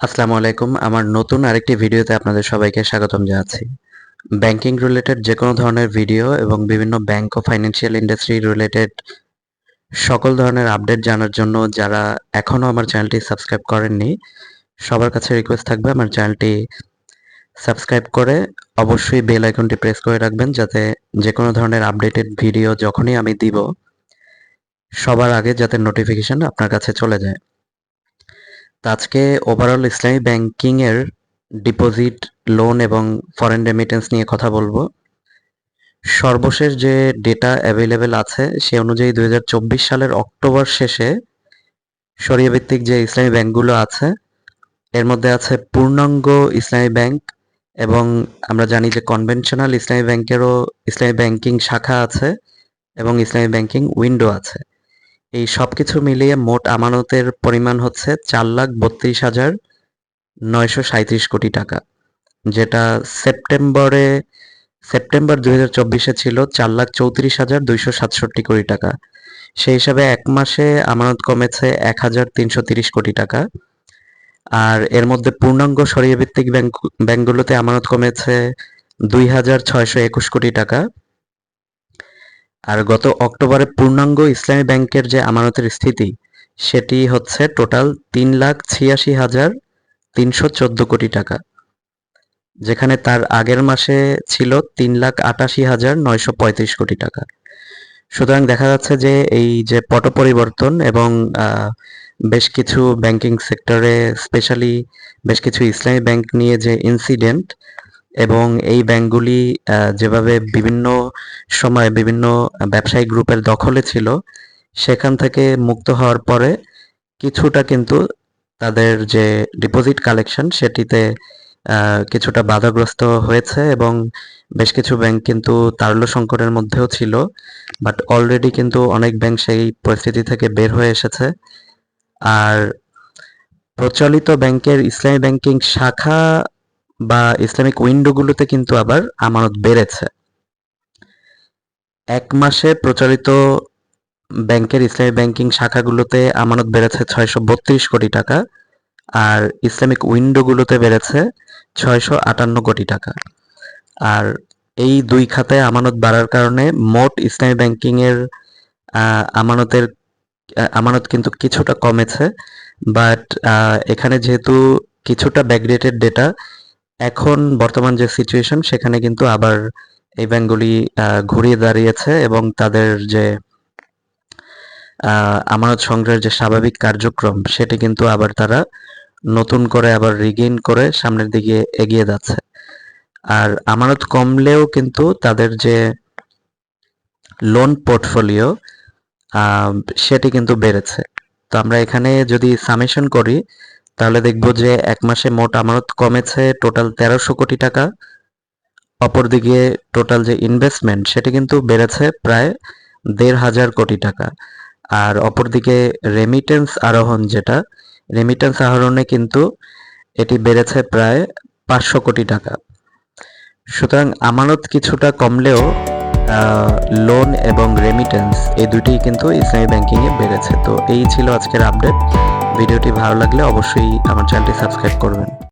আসসালামু আলাইকুম। আমার নতুন আরেকটি ভিডিওতে আপনাদের সবাইকে স্বাগতম জানাচ্ছি। ব্যাংকিং রিলেটেড যে কোনো ধরনের ভিডিও এবং বিভিন্ন ব্যাংক ও ফাইন্যান্সিয়াল ইন্ডাস্ট্রি রিলেটেড সকল ধরনের আপডেট জানার জন্য যারা এখনও আমার চ্যানেলটি সাবস্ক্রাইব করেননি, সবার কাছে রিকোয়েস্ট থাকবে আমার চ্যানেলটি সাবস্ক্রাইব করে অবশ্যই বেল আইকনটি প্রেস করে রাখবেন যাতে যে কোনো ধরনের আপডেটেড ভিডিও যখনই আমি দিব, সবার আগে যাতে নোটিফিকেশন আপনার কাছে চলে যায়। আজকে ওভারঅল ইসলামী ব্যাংকিং এর ডিপোজিট লোন এবং ফরেন রেমিটেন্স নিয়ে কথা বলব। সর্বশেষ যে ডেটা অ্যাভেলেবেল আছে, সে অনুযায়ী দুই হাজার চব্বিশ সালের অক্টোবর শেষে সরিয়া ভিত্তিক যে ইসলামী ব্যাংকগুলো আছে, এর মধ্যে আছে পূর্ণাঙ্গ ইসলামী ব্যাংক এবং আমরা জানি যে কনভেনশনাল ইসলামী ব্যাংকেরও ইসলামী ব্যাংকিং শাখা আছে এবং ইসলামী ব্যাংকিং উইন্ডো আছে। এই সব কিছু মিলিয়ে মোট আমানতের পরিমাণ হচ্ছে চার লাখ বত্রিশ হাজার নয়শো সাঁত্রিশ কোটি টাকা, যেটা সেপ্টেম্বরে, সেপ্টেম্বর দুই হাজার চব্বিশে ছিল চার লাখ চৌত্রিশ হাজার দুইশো সাতষট্টি কোটি টাকা। সেই হিসাবে এক মাসে আমানত কমেছে এক হাজার তিনশো তিরিশ কোটি টাকা। আর এর মধ্যে পূর্ণাঙ্গ সরিয়ে ভিত্তিক ব্যাংক, ব্যাংকগুলোতে আমানত কমেছে দুই হাজার ছয়শো একুশ কোটি টাকা। আর গত অক্টোবরে পূর্ণাঙ্গ ইসলামী ব্যাংকের যে আমানতের স্থিতি, সেটি হচ্ছে টোটাল তিন লাখ ছিয়াশি হাজার তিনশো চোদ্দ কোটি টাকা, যেখানে তার আগের মাসে ছিল তিন লাখ আটাশি হাজার নয়শো পঁয়ত্রিশ কোটি টাকা। সুতরাং দেখা যাচ্ছে যে এই যে পট পরিবর্তন এবং বেশ কিছু ব্যাংকিং সেক্টরে, স্পেশালি বেশ কিছু ইসলামী ব্যাংক নিয়ে যে ইনসিডেন্ট এবং এই ব্যাংকগুলি যেভাবে বিভিন্ন সময় বিভিন্ন ব্যবসায়িক গ্রুপের দখলে ছিল, সেখান থেকে মুক্ত হওয়ার পরে কিছুটা কিন্তু তাদের যে ডিপোজিট কালেকশন সেটিতে কিছুটা বাধাগ্রস্ত হয়েছে এবং বেশ কিছু ব্যাংক কিন্তু তারল্য সংকটের মধ্যেও ছিল বাট অলরেডি কিন্তু অনেক ব্যাংক সেই পরিস্থিতি থেকে বের হয়ে এসেছে। আর প্রচলিত ব্যাংকের ইসলামী ব্যাংকিং শাখা বা ইসলামিক উইন্ডোগুলোতে কিন্তু আবার আমানত বেড়েছে। এক মাসে প্রচারিত ব্যাংকের ইসলামী ব্যাংকিং শাখাগুলোতে আমানত বেড়েছে ছয়শো বত্রিশ কোটি টাকা আর ইসলামিক উইন্ডোগুলোতে বেড়েছে ছয়শো আটান্ন কোটি টাকা। আর এই দুই খাতে আমানত বাড়ার কারণে মোট ইসলামী ব্যাংকিংয়ের আমানতের আমানত কিন্তু কিছুটা কমেছে, বাট এখানে যেহেতু কিছুটা ব্যাকডেটেড ডেটা এখন বর্তমান যে সিচুয়েশন সেখানে কিন্তু আবার এই ব্যাংকগুলি ঘুরিয়ে দাঁড়িয়েছে এবং তাদের যে আমানত সংগ্রহের যে স্বাভাবিক কার্যক্রম, সেটি কিন্তু আবার তারা নতুন করে আবার রিগেইন করে সামনের দিকে এগিয়ে যাচ্ছে। আর আমানত কমলেও কিন্তু তাদের যে লোন পোর্টফোলিও সেটি কিন্তু বেড়েছে। তো আমরা এখানে যদি সামেশন করি তাহলে দেখব যে এক মাসে মোট আমানত কমেছে টোটাল তেরোশো কোটি টাকা। অপরদিকে টোটাল যে ইনভেস্টমেন্ট সেটি কিন্তু বেড়েছে প্রায় দেড় হাজার কোটি টাকা। আর অপরদিকে রেমিটেন্স আরোহণ যেটা রেমিটেন্স আহরণে কিন্তু এটি বেড়েছে প্রায় পাঁচশো কোটি টাকা। সুতরাং আমানত কিছুটা কমলেও লোন এবং রেমিটেন্স এই দুটিই কিন্তু ইসলামী ব্যাংকিংয়ে বেড়েছে। তো এই ছিল আজকের আপডেট ভিডিওটি ভালো লাগলে অবশ্যই আমার চ্যানেলটি সাবস্ক্রাইব করবেন।